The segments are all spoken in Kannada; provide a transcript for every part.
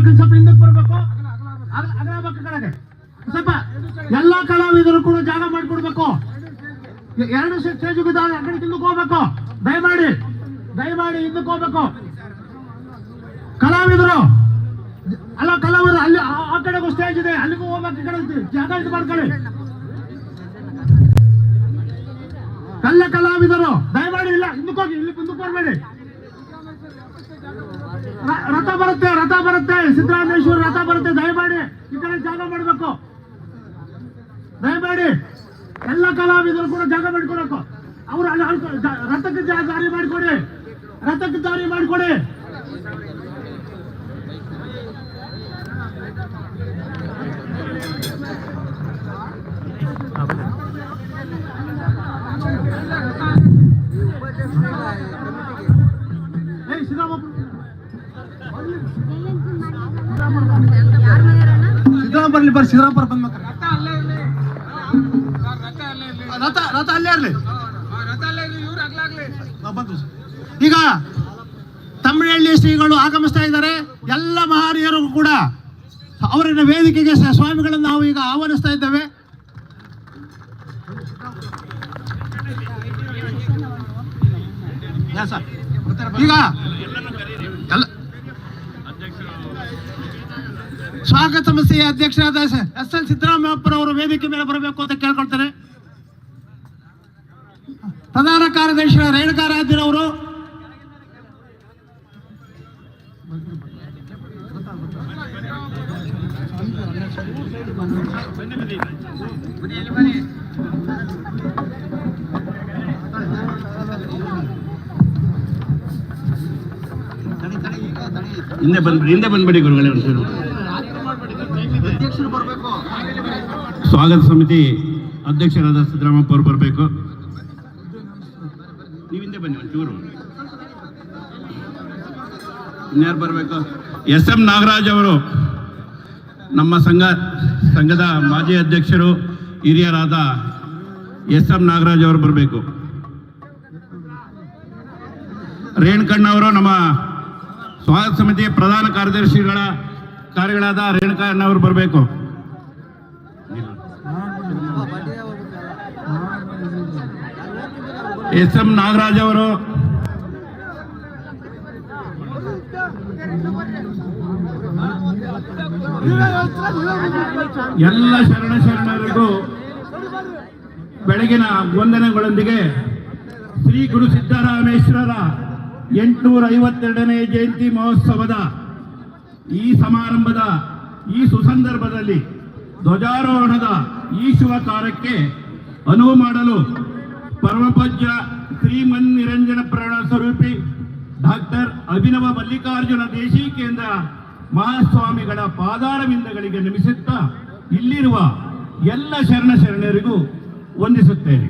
ಬರ್ಬೇಕು ಸ್ವಲ್ಪ ಹಿಂದಕ್ಕೆ ಬರ್ಬೇಕು. ಸ್ವಲ್ಪ ಎಲ್ಲ ಕಲಾವಿದರು ಕೂಡ ಜಾಗ ಮಾಡ್ಕೊಡ್ಬೇಕು. ಎರಡು ಸ್ಟೇಜ್ ಬಿದ್ದಾಗ ಆ ಕಡೆ ಹಿಂದಕ್ಕೆ ಹೋಗ್ಬೇಕು. ದಯಮಾಡಿ ದಯಮಾಡಿ ಹಿಂದಕ್ಕೆ ಹೋಗ್ಬೇಕು. ಕಲಾವಿದರು, ಅಲ್ಲ, ಕಲಾವಿದರು, ಅಲ್ಲಿ ಆ- ಕಡೆಗೂ ಸ್ಟೇಜ್ ಇದೆ, ಅಲ್ಲಿಗೂ ಹೋಗ್ಬೇಕು, ಈ ಕಡೆ ಜಾಗ ಇದು ಮಾಡ್ಕೊಳ್ಳಿ. ಕಲ್ಲ ಕಲಾವಿದರು, ದಯಮಾಡಿ ಇಲ್ಲ, ಹಿಂದಕ್ಕೆ ಹೋಗಿ, ಇಲ್ಲಿ ಹಿಂದಕ್ಕೆ ಬರಬೇಡಿ. ರಥ ಬರುತ್ತೆ ರಥ ಬರುತ್ತೆ. ಸಿದ್ದರಾಮೇಶ್ವರ ರಥ ಬರುತ್ತೆ. ದಯಮಾಡಿ ಈ ಕಡೆ ಜಾಗ ಮಾಡಬೇಕು. ದಯಮಾಡಿ ಎಲ್ಲ ಕಲಾವಿದರು ಕೂಡ ಜಾಗ ಮಾಡಿಕೊಡಬೇಕು ಅವ್ರು ರಥಕ್ಕೆ ದಾರಿ ಮಾಡಿಕೊಡಿ. ರಥಕ್ಕೆ ದಾರಿ ಮಾಡಿಕೊಡಿ. ಬರ್ಲಿ ಬರ್ರಿ ಸಿದ್ದರಾಮ ಬಂದ್ ಮಕ್ಕ ರಥ ರಥ ಅಲ್ಲೇ ಇರ್ಲಿ. ಈಗ ತಮಿಳಹಳ್ಳಿ ಶ್ರೀಗಳು ಆಗಮಿಸ್ತಾ ಇದ್ದಾರೆ. ಎಲ್ಲ ಮಹಾರಿಯರು ಕೂಡ ಅವರನ್ನ ವೇದಿಕೆಗೆ ಸ್ವಾಮಿಗಳನ್ನು ನಾವು ಈಗ ಆಹ್ವಾನಿಸ್ತಾ ಇದ್ದೇವೆ. ಈಗ ಸ್ವಾಗತ ಸಮಿತಿಯ ಅಧ್ಯಕ್ಷರಾದ ಎಸ್ ಎಲ್ ಸಿದ್ದರಾಮಯ್ಯಪ್ಪನವರು ವೇದಿಕೆ ಮೇಲೆ ಬರಬೇಕು ಅಂತ ಕೇಳ್ಕೊಳ್ತಾರೆ ಪ್ರಧಾನ ಕಾರ್ಯದರ್ಶಿ ರೇಣುಕಾರಾಧ್ಯರವರು ಹಿಂದೆ ಬಂದ್ಬಿಡಿ ಹಿಂದೆ ಬಂದ್ಬಿಡಿ ಗುರುಗಳೇ, ಒಂಚೂರು. ಸ್ವಾಗತ ಸಮಿತಿ ಅಧ್ಯಕ್ಷರಾದ ಸಿದ್ದರಾಮಪ್ಪ ಅವರು ಬರಬೇಕು. ನೀವಿಂದೆ ಬನ್ನಿ ಒಂಚೂರು. ಇನ್ಯಾರು ಬರಬೇಕು? ಎಸ್ ಎಂ ನಾಗರಾಜ್ ಅವರು. ನಮ್ಮ ಸಂಘ, ಸಂಘದ ಮಾಜಿ ಅಧ್ಯಕ್ಷರು, ಹಿರಿಯರಾದ ಎಸ್ ಎಂ ನಾಗರಾಜ್ ಅವರು ಬರಬೇಕು. ರೇಣುಕಣ್ಣವರು ನಮ್ಮ ಸ್ವಾಗತ ಸಮಿತಿಯ ಪ್ರಧಾನ ಕಾರ್ಯದರ್ಶಿಗಳ, ಕಾರ್ಯಗಳಾದ ರೇಣುಕಣ್ಣವರು ಬರಬೇಕು. ಎಸ್ ಎಂ ನಾಗರಾಜ್ ಅವರು. ಎಲ್ಲ ಶರಣ ಶರಣರಿಗೂ ಬೆಳಗಿನ ವಂದನೆಗಳೊಂದಿಗೆ ಶ್ರೀ ಗುರು ಸಿದ್ದರಾಮೇಶ್ವರರ ಎಂಟುನೂರ ಐವತ್ತೆರಡನೇ ಜಯಂತಿ ಮಹೋತ್ಸವದ ಈ ಸಮಾರಂಭದ ಈ ಸುಸಂದರ್ಭದಲ್ಲಿ ಧ್ವಜಾರೋಹಣದ ಈ ಶುಭ ಕಾರ್ಯಕ್ಕೆ ಅನುವು ಮಾಡಲು ಪರಮಪೂಜ್ಯ ಶ್ರೀಮನ್ ನಿರಂಜನ ಪ್ರಾಣ ಸ್ವರೂಪಿ ಡಾಕ್ಟರ್ ಅಭಿನವ ಮಲ್ಲಿಕಾರ್ಜುನ ದೇಶಿಕೇಂದ್ರ ಮಹಾಸ್ವಾಮಿಗಳ ಪಾದಾರವಿಂದಗಳಿಗೆ ನಮಿಸುತ್ತಾ ಇಲ್ಲಿರುವ ಎಲ್ಲ ಶರಣ ಶರಣರಿಗೂ ವಂದಿಸುತ್ತೇನೆ.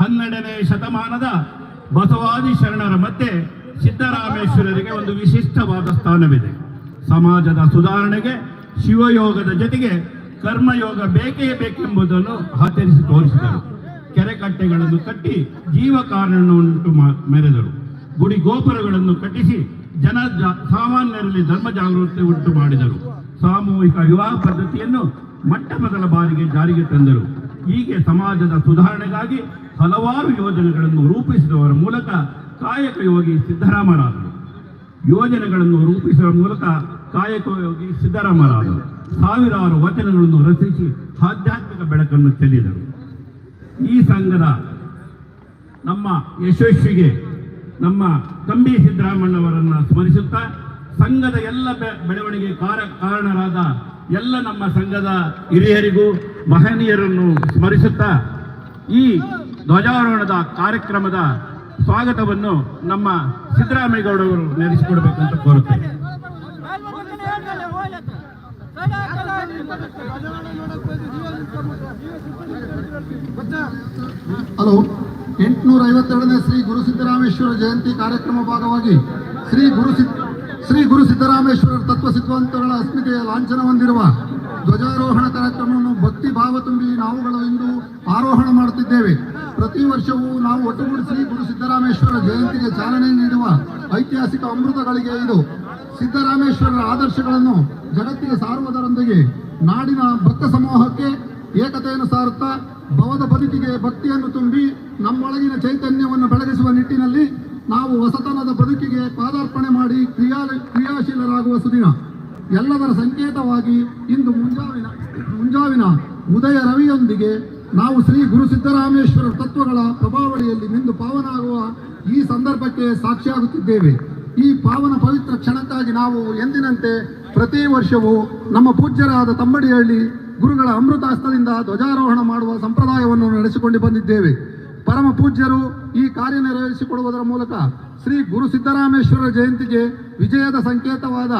ಹನ್ನೆರಡನೇ ಶತಮಾನದ ಬಸವಾದಿ ಶರಣರ ಮಧ್ಯೆ ಸಿದ್ದರಾಮೇಶ್ವರರಿಗೆ ಒಂದು ವಿಶಿಷ್ಟವಾದ ಸ್ಥಾನವಿದೆ. ಸಮಾಜದ ಸುಧಾರಣೆಗೆ, ಶಿವಯೋಗದ ಜೊತೆಗೆ ಕರ್ಮಯೋಗ ಬೇಕೇ ಬೇಕೆಂಬುದನ್ನು ಆಚರಿಸಿ ತೋರಿಸಿದರು. ಕೆರೆಕಟ್ಟೆಗಳನ್ನು ಕಟ್ಟಿ ಜೀವ ಕಾರಣವನ್ನುಂಟು ಮೆರೆದರು. ಗುಡಿ ಗೋಪುರಗಳನ್ನು ಕಟ್ಟಿಸಿ ಜನ ಸಾಮಾನ್ಯರಲ್ಲಿ ಧರ್ಮ ಜಾಗೃತಿ ಉಂಟು ಮಾಡಿದರು. ಸಾಮೂಹಿಕ ವಿವಾಹ ಪದ್ಧತಿಯನ್ನು ಮೊಟ್ಟ ಮೊದಲ ಬಾರಿಗೆ ಜಾರಿಗೆ ತಂದರು. ಹೀಗೆ ಸಮಾಜದ ಸುಧಾರಣೆಗಾಗಿ ಹಲವಾರು ಯೋಜನೆಗಳನ್ನು ರೂಪಿಸಿದವರ ಮೂಲಕ ಕಾಯಕ ಯೋಗಿ ಸಿದ್ದರಾಮರಾದರು. ಯೋಜನೆಗಳನ್ನು ರೂಪಿಸುವ ಮೂಲಕ ಕಾಯಕ ಯೋಗಿ ಸಿದ್ದರಾಮರಾದರು. ಸಾವಿರಾರು ವಚನಗಳನ್ನು ರಚಿಸಿ ಆಧ್ಯಾತ್ಮಿಕ ಬೆಳಕನ್ನು ಚೆಲ್ಲಿದರು. ಈ ಸಂಘದ ನಮ್ಮ ಯಶಸ್ವಿಗೆ ನಮ್ಮ ಕಂಬಿ ಸಿದ್ದರಾಮಣ್ಣವರನ್ನ ಸ್ಮರಿಸುತ್ತಾ ಸಂಘದ ಎಲ್ಲ ಬೆಳವಣಿಗೆ ಕಾರ, ಕಾರಣರಾದ ಎಲ್ಲ ನಮ್ಮ ಸಂಘದ ಹಿರಿಯರಿಗೂ ಮಹನೀಯರನ್ನು ಸ್ಮರಿಸುತ್ತಾ ಈ ಧ್ವಜಾರೋಹಣದ ಕಾರ್ಯಕ್ರಮದ ಸ್ವಾಗತವನ್ನು ನಮ್ಮ ಸಿದ್ದರಾಮೇಗೌಡರು ನಡೆಸಿಕೊಡ್ಬೇಕಂತ ಕೋರುತ್ತೇನೆ. ಹಲೋ ಎಂಟುನೂರ ಐವತ್ತೆರಡನೇ ಶ್ರೀ ಗುರು ಸಿದ್ದರಾಮೇಶ್ವರ ಜಯಂತಿ ಕಾರ್ಯಕ್ರಮ ಭಾಗವಾಗಿ ಶ್ರೀ ಗುರು ಶ್ರೀ ಗುರು ಸಿದ್ದರಾಮೇಶ್ವರರ ತತ್ವ ಸಿದ್ಧಾಂತಗಳ ಅಸ್ಮಿತೆಯ ಲಾಂಛನ ಹೊಂದಿರುವ ಧ್ವಜಾರೋಹಣ ಭಕ್ತಿ ಭಾವ ತುಂಬಿ ನಾವುಗಳು ಇಂದು ಆರೋಹಣ ಮಾಡುತ್ತಿದ್ದೇವೆ. ಪ್ರತಿ ವರ್ಷವೂ ನಾವು ಒಟ್ಟುಗೂಡಿಸಿ ಗುರು ಸಿದ್ದರಾಮೇಶ್ವರ ಜಯಂತಿಗೆ ಚಾಲನೆ ನೀಡುವ ಐತಿಹಾಸಿಕ ಅಮೃತಗಳಿಗೆ ಇದು ಸಿದ್ದರಾಮೇಶ್ವರರ ಆದರ್ಶಗಳನ್ನು ಜಗತ್ತಿಗೆ ಸಾರುವುದರೊಂದಿಗೆ ನಾಡಿನ ಭಕ್ತ ಸಮೂಹಕ್ಕೆ ಏಕತೆಯನ್ನು ಸಾರುತ್ತಾ ಭವದ ಬದುಕಿಗೆ ಭಕ್ತಿಯನ್ನು ತುಂಬಿ ನಮ್ಮೊಳಗಿನ ಚೈತನ್ಯವನ್ನು ಬೆಳಗಿಸುವ ನಿಟ್ಟಿನಲ್ಲಿ ನಾವು ಹೊಸತನದ ಬದುಕಿಗೆ ಪಾದಾರ್ಪಣೆ ಮಾಡಿ ಕ್ರಿಯಾ ಕ್ರಿಯಾಶೀಲರಾಗುವ ಸುದಿನ. ಎಲ್ಲದರ ಸಂಕೇತವಾಗಿ ಇಂದು ಮುಂಜಾವಿನ ಮುಂಜಾವಿನ ಉದಯ ರವಿಯೊಂದಿಗೆ ನಾವು ಶ್ರೀ ಗುರು ಸಿದ್ದರಾಮೇಶ್ವರ ತತ್ವಗಳ ಪ್ರಭಾವಳಿಯಲ್ಲಿ ನಿಂದು ಪಾವನಾಗುವ ಈ ಸಂದರ್ಭಕ್ಕೆ ಸಾಕ್ಷಿಯಾಗುತ್ತಿದ್ದೇವೆ. ಈ ಪಾವನ ಪವಿತ್ರ ಕ್ಷಣಕ್ಕಾಗಿ ನಾವು ಎಂದಿನಂತೆ ಪ್ರತಿ ವರ್ಷವೂ ನಮ್ಮ ಪೂಜ್ಯರಾದ ತಮ್ಮಡಿಹಳ್ಳಿ ಗುರುಗಳ ಅಮೃತಾಸ್ತದಿಂದ ಧ್ವಜಾರೋಹಣ ಮಾಡುವ ಸಂಪ್ರದಾಯವನ್ನು ನಡೆಸಿಕೊಂಡು ಬಂದಿದ್ದೇವೆ. ಪರಮ ಪೂಜ್ಯರು ಈ ಕಾರ್ಯ ನೆರವೇರಿಸಿಕೊಡುವುದರ ಮೂಲಕ ಶ್ರೀ ಗುರು ಸಿದ್ದರಾಮೇಶ್ವರ ಜಯಂತಿಗೆ ವಿಜಯದ ಸಂಕೇತವಾದ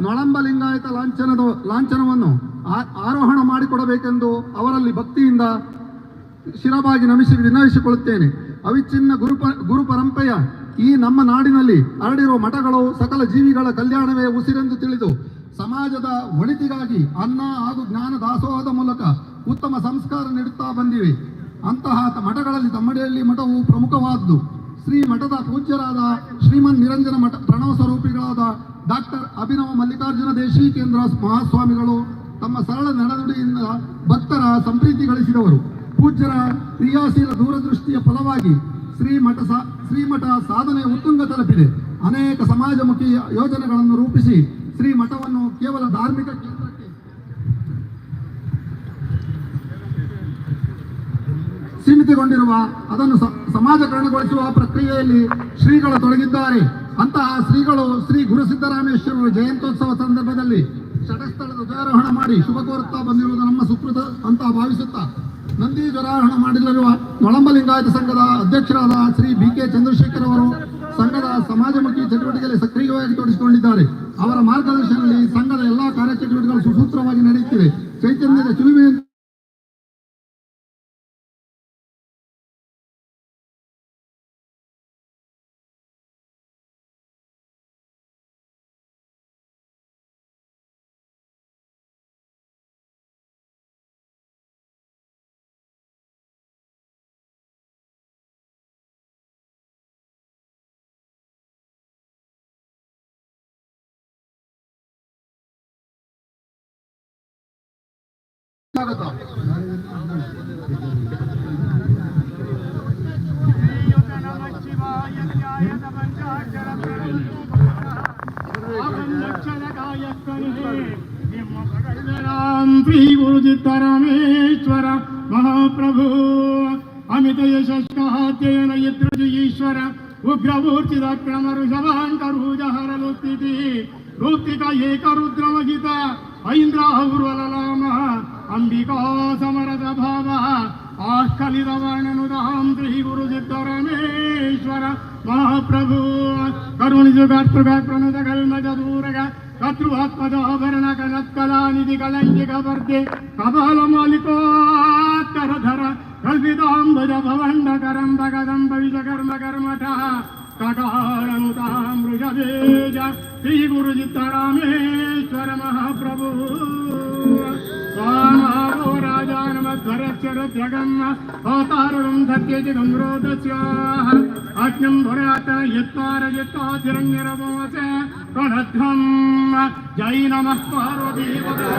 ನೊಳಂಬ ಲಿಂಗಾಯತ ಲಾಂಛನದ ಲಾಂಛನವನ್ನು ಆರೋಹಣ ಮಾಡಿಕೊಡಬೇಕೆಂದು ಅವರಲ್ಲಿ ಭಕ್ತಿಯಿಂದ ಶಿರಬಾಗಿ ನಮಿಸಿ ವಿನಯಿಸಿಕೊಳ್ಳುತ್ತೇನೆ ಅವಿಚ್ಛಿನ್ನ ಗುರು ಪ- ಗುರು ಪರಂಪರೆಯ ಈ ನಮ್ಮ ನಾಡಿನಲ್ಲಿ ಹರಡಿರುವ ಮಠಗಳು ಸಕಲ ಜೀವಿಗಳ ಕಲ್ಯಾಣವೇ ಉಸಿರೆಂದು ತಿಳಿದು ಸಮಾಜದ ಒಳಿತಿಗಾಗಿ ಅನ್ನ ಹಾಗೂ ಜ್ಞಾನ ದಾಸೋಹದ ಮೂಲಕ ಉತ್ತಮ ಸಂಸ್ಕಾರ ನೀಡುತ್ತಾ ಬಂದಿವೆ. ಅಂತಹ ಮಠಗಳಲ್ಲಿ ತಮ್ಮಡಿಯಲ್ಲಿ ಮಠವು ಪ್ರಮುಖವಾದ್ದು. ಶ್ರೀ ಮಠದ ಪೂಜ್ಯರಾದ ಶ್ರೀಮನ್ ನಿರಂಜನ ಮಠ ಪ್ರಣವ ಸ್ವರೂಪಿಗಳಾದ ಡಾಕ್ಟರ್ ಅಭಿನವ ಮಲ್ಲಿಕಾರ್ಜುನ ದೇಶೀಕೇಂದ್ರ ಮಹಾಸ್ವಾಮಿಗಳು ತಮ್ಮ ಸರಳ ನಡೆನುಡಿಯಿಂದ ಭಕ್ತರ ಸಂಪ್ರೀತಿ ಗಳಿಸಿದವರು. ಪೂಜ್ಯರ ಕ್ರಿಯಾಶೀಲ ದೂರದೃಷ್ಟಿಯ ಫಲವಾಗಿ ಶ್ರೀಮಠ ಶ್ರೀಮಠ ಸಾಧನೆ ಉತ್ತುಂಗ ತಲುಪಿದೆ. ಅನೇಕ ಸಮಾಜಮುಖಿ ಯೋಜನೆಗಳನ್ನು ರೂಪಿಸಿ ಶ್ರೀಮಠವನ್ನು ಕೇವಲ ಧಾರ್ಮಿಕ ಕೇಂದ್ರಕ್ಕೆ ಸೀಮಿತಗೊಂಡಿರುವ, ಅದನ್ನು ಸಮಾಜಕರಣಗೊಳಿಸುವ ಪ್ರಕ್ರಿಯೆಯಲ್ಲಿ ಶ್ರೀಗಳು ತೊಡಗಿದ್ದಾರೆ. ಅಂತಹ ಶ್ರೀಗಳು ಶ್ರೀ ಗುರು ಸಿದ್ದರಾಮೇಶ್ವರರು ಜಯಂತ್ಯೋತ್ಸವ ಸಂದರ್ಭದಲ್ಲಿ ಷಟಸ್ಥಳ ಧ್ವಜಾರೋಹಣ ಮಾಡಿ ಶುಭ ಕೋರುತ್ತಾ ಬಂದಿರುವುದು ನಮ್ಮ ಸುಕೃತ ಅಂತ ಭಾವಿಸುತ್ತಾ. ನಂದಿ ಧ್ವಜಾರೋಹಣ ಮಾಡಿರುವ ನೊಳಂಬ ಲಿಂಗಾಯತ ಸಂಘದ ಅಧ್ಯಕ್ಷರಾದ ಶ್ರೀ ಬಿ ಕೆ ಚಂದ್ರಶೇಖರ್ ಅವರು ಸಂಘದ ಸಮಾಜಮುಖಿ ಚಟುವಟಿಕೆಯಲ್ಲಿ ಸಕ್ರಿಯವಾಗಿ ತೊಡಗಿಸಿಕೊಂಡಿದ್ದಾರೆ. ಅವರ ಮಾರ್ಗದರ್ಶನದಲ್ಲಿ ಸಂಘದ ಎಲ್ಲಾ ಕಾರ್ಯಚಟುವಟಿಕೆಗಳು ಸುಸೂತ್ರವಾಗಿ ನಡೆಯುತ್ತಿವೆ. ಚೈತನ್ಯದ ಚಿಲುಮೆಯಂತೆ ಸ್ವಾಗತ ಶ್ರೀ ಗುರು ಸಿದ್ದರಾಮೇಶ್ವರ ಮಹಾಪ್ರಭು ಅಮಿತ ಯಶಸ್ಕಾಧ್ಯಯನ ಯದೃಜ ಈಶ್ವರ ಉಗ್ರಮೂರ್ತಿದ ಕ್ರಮ ಋಷಭಾಂಕರೂಜ ಹರಲು ಸ್ಥಿತಿ ಋತ್ತಿಕ ಏಕರುದ್ರಮಹಿತ ಐಂದ್ರ ಔರ್ವಲಲಾಮ ಅಂಬಿಕಾ ಸಮರದ ಭಾವ ಆಸ್ಕಲಿತ ವರ್ಣನುದಾಂ ಶ್ರೀ ಗುರು ಸಿದ್ದರಾಮೇಶ್ವರ ಮಹಾಪ್ರಭು ಕರುಣಿಸು ಕರ್ತೃಗ ಪ್ರಣುತ ಕಲ್ಮಜ ದೂರಗ ಕತೃವಾತ್ಮಜ ಆಭರಣ ಕನತ್ಕಲಾ ನಿಧಿ ಕಲಂಕಿಕ ವರ್ಧೆ ಕಪಾಲ ಮಾಲಿಕೋತ್ತರಧರ ಕಲ್ಪಿತಾಂಬುಜ ಭವಂಡ ಕರಂಬ ಕದಂಬ ವಿಜಕರ್ಮ ಕರ್ಮಠ ಕಟಾಳನುತಾಮೃಷಬೇಜ ಶ್ರೀ ಗುರು ಸಿದ್ದರಾಮೇಶ್ವರ ಮಹಾಪ್ರಭು स्वामावो राजानमध्वरश्चरत्यगम् अवतारणम् धत्यति गम्रोदस्याः अग्निम् भुरात यत्तार यत्तातिरङ्गिरवोच प्रणध्वम् जै नमः पार्वतीपदा